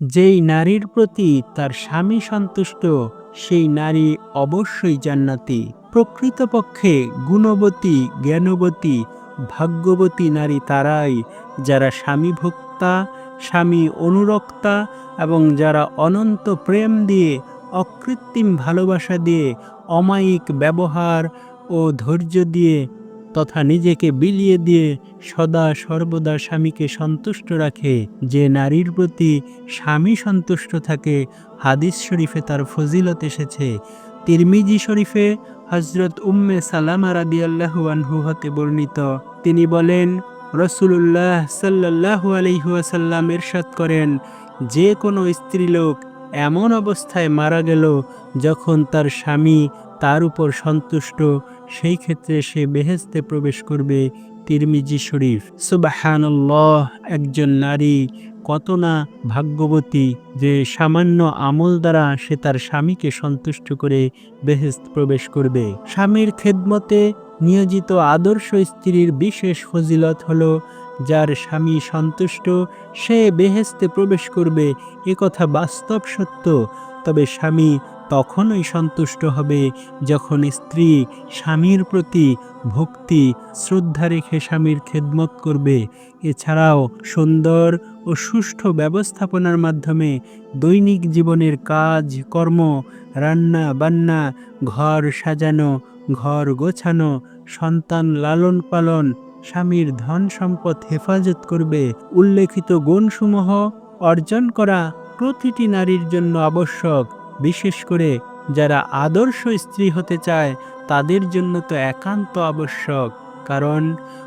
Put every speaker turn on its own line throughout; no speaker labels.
যেই নারীর প্রতি তার স্বামী সন্তুষ্ট, সেই নারী অবশ্যই জান্নাতি। প্রকৃতপক্ষে গুণবতী, জ্ঞানবতী, ভাগ্যবতী নারী তারাই যারা স্বামী ভোক্তা, স্বামী অনুরক্তা এবং যারা অনন্ত প্রেম দিয়ে, অকৃত্রিম ভালোবাসা দিয়ে, অমায়িক ব্যবহার ও ধৈর্য দিয়ে তথা নিজেকে বিলিয়ে দিয়ে সদা সর্বদা স্বামীকে সন্তুষ্ট রাখে। যে নারীর প্রতি স্বামী সন্তুষ্ট থাকে, হাদিস শরীফে তার ফজিলত এসেছে। তিরমিজি শরীফে হজরত উম্মে সালামা রাদিয়াল্লাহু আনহু হতে বর্ণিত। তিনি বলেন রসুল্লাহ সাল্লাহু আলহিহাসাল্লাম এরশাদ করেন, যে কোনো স্ত্রীলোক এমন অবস্থায় মারা গেল যখন তার স্বামী তার উপর সন্তুষ্ট। সেই ক্ষেত্রে সে বেহেস্তে প্রবেশ করবে তিরমিজি শরীফ। সুবাহানল্লাহ, একজন নারী। কত না ভাগ্যবতী যে সামান্য আমল দ্বারা সে তার স্বামীকে সন্তুষ্ট করে বেহেস্ত প্রবেশ করবে। স্বামীর খেদমতে নিয়োজিত আদর্শ স্ত্রীর বিশেষ ফজিলত হল, যার স্বামী সন্তুষ্ট, সে বেহেস্তে প্রবেশ করবে। কথা বাস্তব সত্য। তবে স্বামী তখনই সন্তুষ্ট হবে যখন স্ত্রী স্বামীর প্রতি ভক্তি, শ্রদ্ধা রেখে স্বামীর খেদমত করবে। এছাড়াও সুন্দর ও সুষ্ঠু ব্যবস্থাপনার মাধ্যমে দৈনিক জীবনের কাজ, কর্ম, রান্না বান্না, ঘর সাজানো, ঘর গোছানো, সন্তান লালন পালন, স্বামীর ধন সম্পদ হেফাজত করবে। উল্লেখিত গুণসমূহ অর্জন করা প্রতিটি নারীর জন্য আবশ্যক, বিশেষ করে যারা আদর্শ স্ত্রী হতে চায়, তাদের জন্য তো একান্ত আবশ্যক। কারণ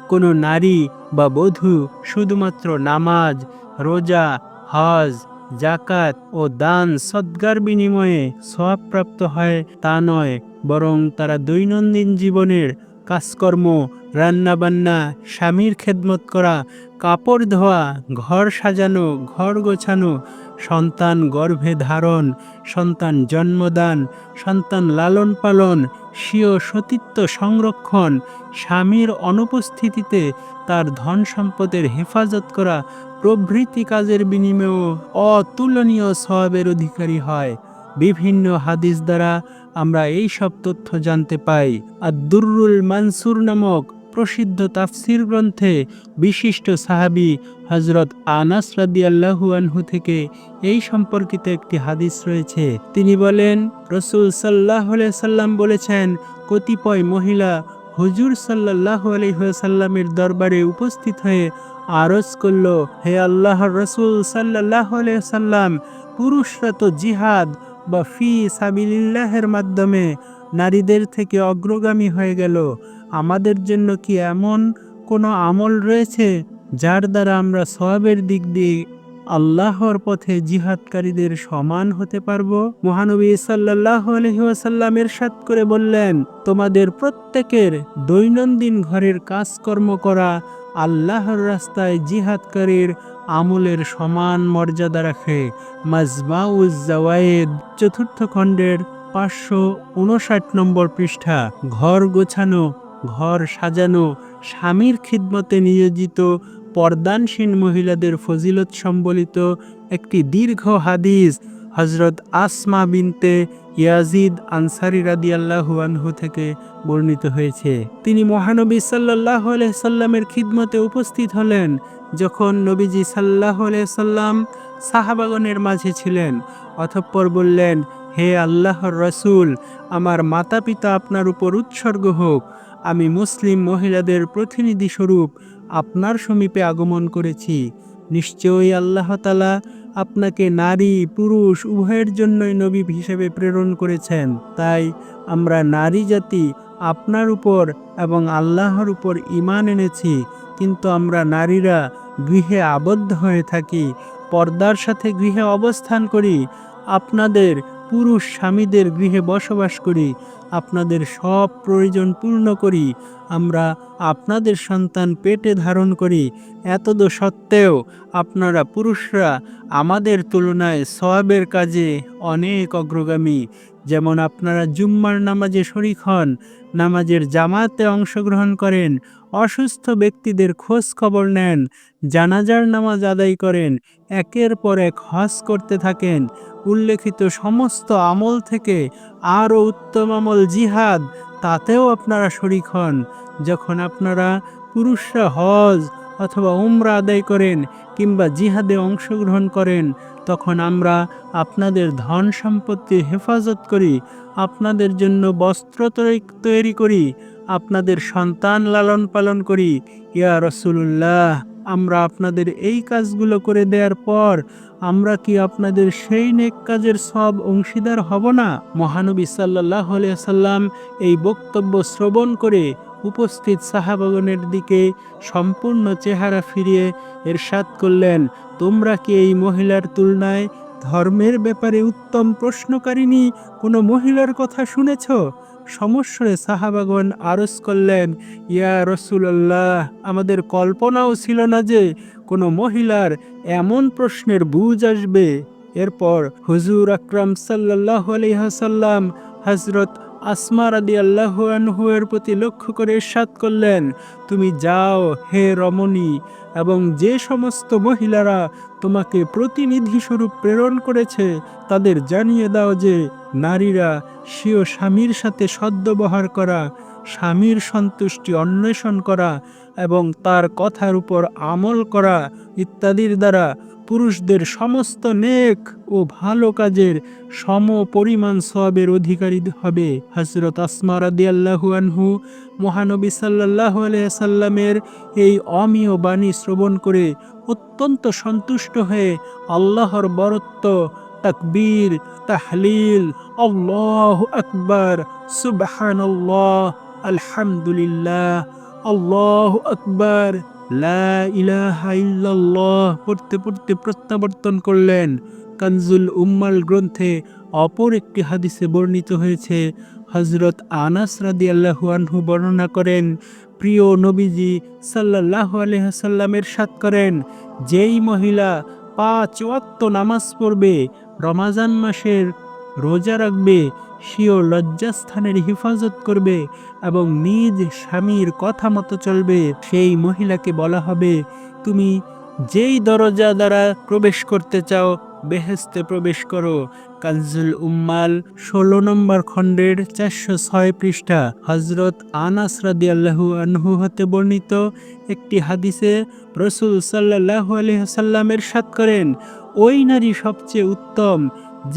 কোনো নারী বা বধূ শুধুমাত্র নামাজ, রোজা, হজ জাকাত ও দান সদ্গার বিনিময়ে সবপ্রাপ্ত হয় তা নয়, বরং তারা দৈনন্দিন জীবনের কাজকর্ম রান্নাবান্না, স্বামীর খেদমত করা, কাপড় ধোয়া, ঘর সাজানো, ঘর গোছানো, সন্তান গর্ভে ধারণ, সন্তান জন্মদান, সন্তান লালন পালন, স্বীয় সতীত্ব সংরক্ষণ, স্বামীর অনুপস্থিতিতে তার ধন সম্পদের হেফাজত করা, প্রভৃতি কাজের বিনিময়েও অতুলনীয় সবের অধিকারী হয়। বিভিন্ন হাদিস দ্বারা আমরা এই সব তথ্য জানতে পাই। আর দুরুল মানসুর নামক প্রসিদ্ধ তাফসির গ্রন্থে বিশিষ্ট সাহাবি হজরত আনাস রাদি আল্লাহু আনহু থেকে এই সম্পর্কিত একটি হাদিস রয়েছে। তিনি বলেন, রসুল সাল্লাহ সাল্লাম বলেছেন, কতিপয় মহিলা হুজুর সাল্লাহ আলহিহাসাল্লামের দরবারে উপস্থিত হয়ে আরজ করল, হে আল্লাহর রসুল সাল্লাহ সাল্লাম পুরুষরা তো জিহাদ বা ফি সাবিল্লাহের মাধ্যমে নারীদের থেকে অগ্রগামী হয়ে গেল। আমাদের জন্য কি এমন কোনো আমল রয়েছে যার দ্বারা আমরা সবের দিক দিয়ে আল্লাহর পথে জিহাদকারীদের সমান হতে পারব? মহানবী সাল্লাহ আলহিহাসাল্লাম এরশাদ করে বললেন, তোমাদের প্রত্যেকের দৈনন্দিন ঘরের কাজকর্ম করা আল্লাহর রাস্তায় জিহাদকারীর আমলের সমান মর্যাদা রাখে। মাজমাউজ জাওয়ায়েদ, চতুর্থ খণ্ডের পাঁচশো উনষাট নম্বর পৃষ্ঠা, ঘর গোছানো ঘর সাজানো, স্বামীর খিদমতে নিয়োজিত, পর্দানসীন মহিলাদের ফজিলত সম্বলিত একটি দীর্ঘ হাদিস হজরত আসমা বিনতে ইয়াজিদ আনসারি রাদি আল্লাহু থেকে বর্ণিত হয়েছে। তিনি মহানবী সাল্লাহ সাল্লামের খিদমতে উপস্থিত হলেন যখন নবীজি সাল্লাহ সাল্লাম সাহাবাগনের মাঝে ছিলেন অথপ্পর বললেন, হে আল্লাহর রসুল, আমার মাতা পিতা আপনার উপর উৎসর্গ হোক আমি মুসলিম মহিলাদের প্রতিনিধি স্বরূপ আপনার সমীপে আগমন করেছি। নিশ্চয়ই আল্লাহ তালা আপনাকে নারী, পুরুষ উভয়ের জন্যই নবী হিসেবে প্রেরণ করেছেন। তাই আমরা নারী জাতি আপনার উপর এবং আল্লাহর উপর ইমান এনেছি। কিন্তু আমরা নারীরা গৃহে আবদ্ধ হয়ে থাকি, পর্দার সাথে গৃহে অবস্থান করি। আপনাদের পুরুষ স্বামীদের গৃহে বসবাস করি, আপনাদের সব প্রয়োজন পূর্ণ করি, আমরা আপনাদের সন্তান পেটে ধারণ করি। এতদ সত্ত্বেও আপনারা পুরুষরা আমাদের তুলনায় সবাবের কাজে অনেক অগ্রগামী। যেমন আপনারা জুম্মার নামাজে শরিক হন, নামাজের জামাতে অংশগ্রহণ করেন, অসুস্থ ব্যক্তিদের খোঁজ খবর নেন, জানাজার নামাজ আদায় করেন, একের পর এক হজ করতে থাকেন উল্লেখিত সমস্ত আমল থেকে আরও উত্তম আমল জিহাদ, তাতেও আপনারা শরিক হন। যখন আপনারা পুরুষরা হজ অথবা উমরা আদায় করেন কিংবা জিহাদে অংশগ্রহণ করেন, তখন আমরা আপনাদের ধন সম্পত্তির হেফাজত করি, আপনাদের জন্য বস্ত্র তৈরি করি, আপনাদের সন্তান লালন পালন করি। ইয়া রসুল্লাহ আমরা আপনাদের এই কাজগুলো করে দেওয়ার পর আমরা কি আপনাদের সেই নেক কাজের সব অংশীদার হব না? মহানবী সাল্লাহ সাল্লাম এই বক্তব্য শ্রবণ করে উপস্থিত সাহাবাগনের দিকে সম্পূর্ণ চেহারা ফিরিয়ে এর এরশাদ করলেন, তোমরা কি এই মহিলার তুলনায় ধর্মের ব্যাপারে উত্তম প্রশ্নকারিণী কোনো মহিলার কথা শুনেছ? সমস্যরে সাহাবাগন আরজ করলেন, ইয়া রসুল্লাহ আমাদের কল্পনাও ছিল না যে কোনো মহিলার এমন প্রশ্নের বুঝ আসবে। এরপর হুজুর আকরাম সাল্লাহ আলহাসাল্লাম হজরত আসমা রাদি আল্লাহ আনহুয়ের প্রতি লক্ষ্য করে ইরশাদ করলেন, তুমি যাও, হে রমণী, এবং যে সমস্ত মহিলারা তোমাকে প্রতিনিধি স্বরূপ প্রেরণ করেছে, তাদের জানিয়ে দাও যে নারীরা স্বীয় স্বামীর সাথে সদ্ব্যবহার করা, স্বামীর সন্তুষ্টি অন্বেষণ করা, এবং তার কথার উপর আমল করা ইত্যাদির দ্বারা পুরুষদের সমস্ত নেক ও ভালো কাজের সম পরিমাণ সবের অধিকারী হবে হজরত আসমা রাদিয়াল্লাহু আনহু। মহানবী সাল্লাহ সাল্লামের এই অমীয় বাণী শ্রবণ করে অত্যন্ত সন্তুষ্ট হয়ে আল্লাহর বরত্ব, তাকবীর, তাহলিল, আল্লাহ আকবার, সুবহানাল্লাহ, আলহামদুলিল্লাহ, আল্লাহ আকবার। পড়তে পড়তে প্রত্যাবর্তন করলেন। কানজুল উম্মাল গ্রন্থে অপর একটি হাদিসে বর্ণিত হয়েছে হজরত আনাস রাদি আল্লাহু আনহু বর্ণনা করেন, প্রিয় নবীজি সাল্লাহ আলহাসাল্লামের সাত করেন, যেই মহিলা পাঁচ ওয়াক্ত নামাজ পড়বে, রমাজান মাসের রোজা রাখবে সিও লজ্জাস্থানের হেফাজত করবে এবং নিজ স্বামীর কথা মতো চলবে। সেই মহিলাকে বলা হবে, তুমি যেই দরজা দ্বারা প্রবেশ করতে চাও বেহেস্তে প্রবেশ করো। কানজুল উম্মাল, ষোলো নম্বর খণ্ডের চারশো ছয় পৃষ্ঠা। হজরত আনাস রাদি আল্লাহু আনহু হতে বর্ণিত একটি হাদিসে রসুল সাল্লাহ আলহাসাল্লামের সাত করেন, ওই নারী সবচেয়ে উত্তম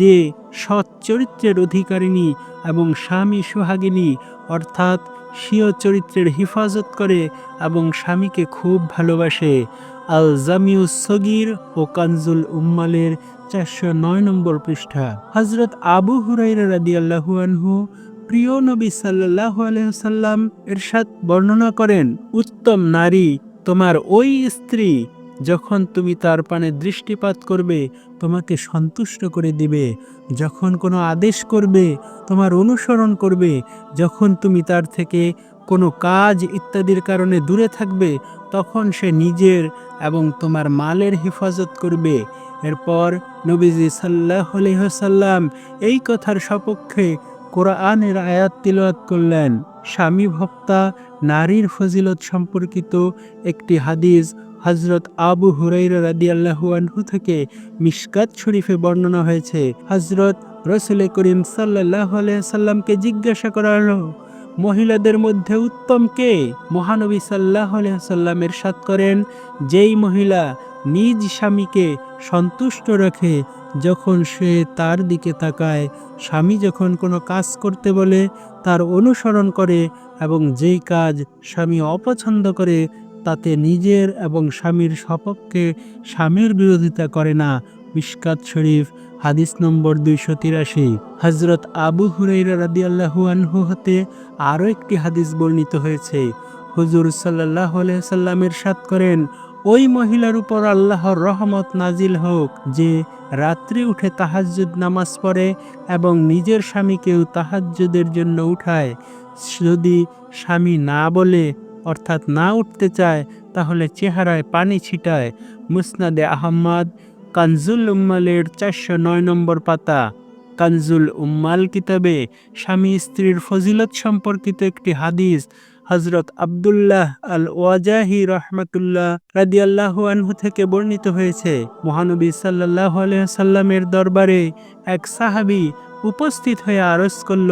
যে সৎ চরিত্রের অধিকারিণী এবং স্বামী সোহাগিনী, অর্থাৎ স্বীয় চরিত্রের হেফাজত করে এবং স্বামীকে খুব ভালোবাসে। আল জামিউস সগির ও কানজুল উম্মালের চারশো নয় নম্বর পৃষ্ঠা। হজরত আবু হুরাইরা রাদি আল্লাহু আনহু প্রিয় নবী সাল্লাহ আলহাম এরশাদ বর্ণনা করেন, উত্তম নারী, তোমার ওই স্ত্রী যখন তুমি তার পানে দৃষ্টিপাত করবে, তোমাকে সন্তুষ্ট করে দিবে। যখন কোনো আদেশ করবে, তোমার অনুসরণ করবে। যখন তুমি তার থেকে কোনো কাজ ইত্যাদির কারণে দূরে থাকবে, তখন সে নিজের এবং তোমার মালের হেফাজত করবে। এরপর নবীজি সাল্লাহ সাল্লাম এই কথার সপক্ষে কোরআনের আয়াত তিলওয়াত করলেন। স্বামী ভক্তা নারীর ফজিলত সম্পর্কিত একটি হাদিস হজরত আবু হুরাইরা রাদিয়াল্লাহু আনহু থেকে মিশকাত শরীফে বর্ণনা হয়েছে। হজরত রসুল করিম সাল্লাহ সাল্লামকে জিজ্ঞাসা করা হলো, মহিলাদের মধ্যে উত্তম কে? মহানবী সাল্লাহ সাল্লামের সাত করেন, যেই মহিলা নিজ স্বামীকে সন্তুষ্ট রাখে, যখন সে তার দিকে তাকায়, স্বামী যখন কোনো কাজ করতে বলে, তার অনুসরণ করে এবং যেই কাজ স্বামী অপছন্দ করে তাতে নিজের এবং স্বামীর সপক্ষে স্বামীর বিরোধিতা করে না। মিশকাত শরীফ, হাদিস নম্বর দুইশো তিরাশি। হজরত আবু হুরাইরা রাদি আল্লাহু আনহু হতে আরও একটি হাদিস বর্ণিত হয়েছে। হুজুর সাল্লাহ সাল্লামের সাত করেন, ওই মহিলার উপর আল্লাহর রহমত নাজিল হোক, যে রাত্রি উঠে তাহাজ্জুদ নামাজ পড়ে এবং নিজের স্বামীকেও তাহাজ্জুদের জন্য উঠায়। যদি স্বামী না বলে অর্থাৎ না উঠতে চায়, তাহলে চেহারায় পানি ছিটায়। মুসনাদে আহম্মদ, কানজুল উম্মালের চারশো নয় নম্বর পাতা। কানজুল উম্মাল কিতাবে স্বামী স্ত্রীর ফজিলত সম্পর্কিত একটি হাদিস হজরত আবদুল্লাহ আল ওয়াজাহি রহমাতুল্লাহ রাদিয়াল্লাহু আনহু থেকে বর্ণিত হয়েছে। মহানবী সাল্লাহ সাল্লামের দরবারে এক সাহাবি উপস্থিত হয়ে আরজ করল,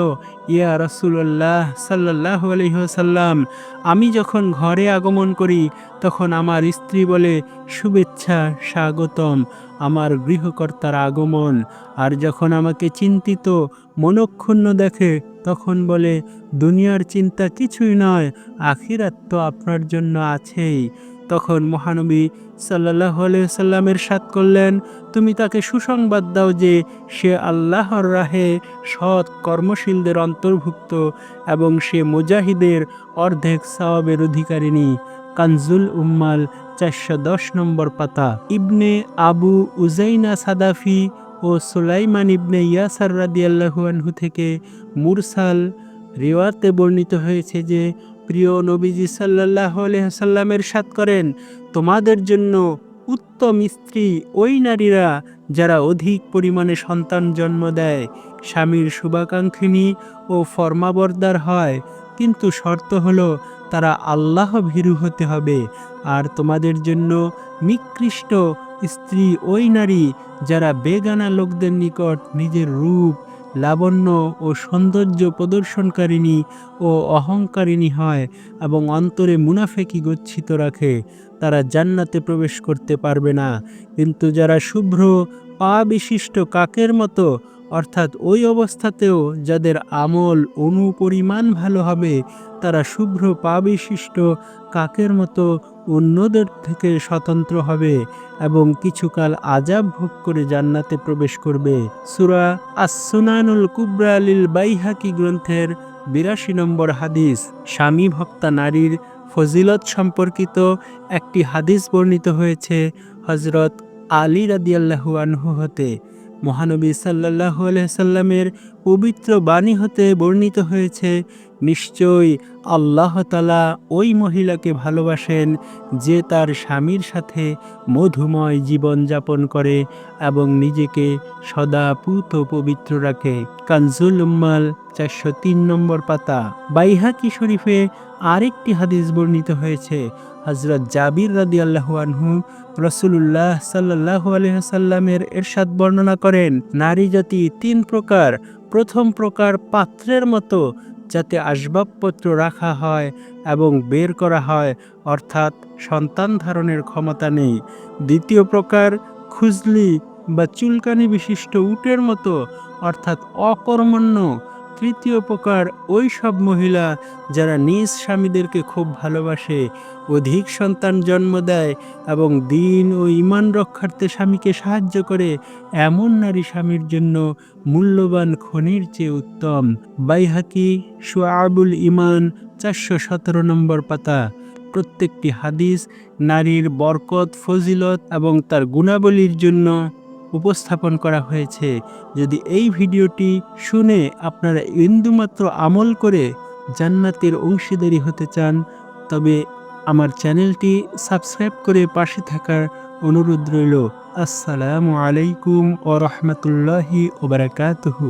ইয়া রসুল্লাহ সাল্লাহ আলহ্লাম আমি যখন ঘরে আগমন করি, তখন আমার স্ত্রী বলে, শুভেচ্ছা, স্বাগতম, আমার গৃহকর্তার আগমন। আর যখন আমাকে চিন্তিত, মনক্ষুণ্ণ দেখে, তখন বলে, দুনিয়ার চিন্তা কিছুই নয়, আখিরাত তো আপনার জন্য আছেই তখন মহানবী সাল্লাহ সাল্লামের সাত করলেন, তুমি তাকে সুসংবাদ দাও যে সে আল্লাহর রাহে সৎ কর্মশীলদের অন্তর্ভুক্ত এবং সে মুজাহিদের অর্ধেক সওয়াবের অধিকারিণী। কানজুল উম্মাল চারশো দশ নম্বর পাতা। ইবনে আবু উজাইনা সাদাফি ও সুলাইমান ইবনে ইয়াসার রাদিয়াল্লাহু আনহু থেকে মুরসাল রেওয়াতে বর্ণিত হয়েছে যে প্রিয় নবীজি সাল্লাহ সাল্লামের সাত করেন, তোমাদের জন্য উত্তম স্ত্রী ওই নারীরা যারা অধিক পরিমাণে সন্তান জন্ম দেয়। স্বামীর শুভাকাঙ্ক্ষিনী ও ফর্মাবরদার হয়, কিন্তু শর্ত হলো তারা আল্লাহ ভীরু হতে হবে। আর তোমাদের জন্য নিকৃষ্ট স্ত্রী ওই নারী যারা বেগানা লোকদের নিকট নিজের রূপ লাবণ্য ও সৌন্দর্য প্রদর্শনকারিণী ও অহংকারিণী হয় এবং অন্তরে মুনাফেকি গচ্ছিত রাখে। তারা জান্নাতে প্রবেশ করতে পারবে না। কিন্তু যারা শুভ্র পা বিশিষ্ট কাকের মতো অর্থাৎ ওই অবস্থাতেও যাদের আমল অনুপরিমাণ ভালো হবে, তারা শুভ্র পা বিশিষ্ট কাকের মতো অন্যদের থেকে স্বতন্ত্র হবে এবং কিছুকাল আজাব ভোগ করে জান্নাতে প্রবেশ করবে। সুরা আসুনানুল কুবরা আলিল বাইহাকি গ্রন্থের বিরাশি নম্বর হাদিস, স্বামী ভক্তা নারীর ফজিলত সম্পর্কিত একটি হাদিস বর্ণিত হয়েছে হজরত আলী রাদিয়াল্লাহু আনহু হতে। মহানবী সাল্লাহ সাল্লামের পবিত্র বাণী হতে বর্ণিত হয়েছে নিশ্চয়ই আল্লাহ তালা ওই মহিলাকে ভালোবাসেন যে তার স্বামীর সাথে মধুময় জীবন যাপন করে এবং নিজেকে সদা পুত পবিত্র রাখে। কানজুল উম্মাল, চারশো তিন নম্বর পাতা। বাইহাকি শরীফে আরেকটি হাদিস বর্ণিত হয়েছে। হজরত জাবির রাদি আল্লাহু আনহু রসুল্লাহ সাল্লাহ আলহামের এরশাদ বর্ণনা করেন, নারী জাতি তিন প্রকার। প্রথম প্রকার পাত্রের মতো যাতে আসবাবপত্র রাখা হয় এবং বের করা হয়, অর্থাৎ সন্তান ধারণের ক্ষমতা নেই। দ্বিতীয় প্রকার, খুজলি বা চুলকানি বিশিষ্ট উটের মতো, অর্থাৎ অকর্মণ্য তৃতীয় প্রকার ওই সব মহিলা যারা নিজ স্বামীদেরকে খুব ভালোবাসে, অধিক সন্তান জন্ম দেয় এবং দিন ও ইমান রক্ষার্থে স্বামীকে সাহায্য করে, এমন নারী স্বামীর জন্য মূল্যবান খনির চেয়ে উত্তম। বাইহাকি সোয়াবুল ইমান চারশো সতেরো নম্বর পাতা। প্রত্যেকটি হাদিস নারীর বরকত, ফজিলত এবং তার গুণাবলীর জন্য উপস্থাপন করা হয়েছে। যদি এই ভিডিওটি শুনে আপনারা ইন্দুমাত্র আমল করে জান্নাতের অংশীদারি হতে চান, তবে আমার চ্যানেলটি সাবস্ক্রাইব করে পাশে থাকার অনুরোধ রইল। আসসালামু আলাইকুম ও রহমতুল্লাহি ওবরাকাতহু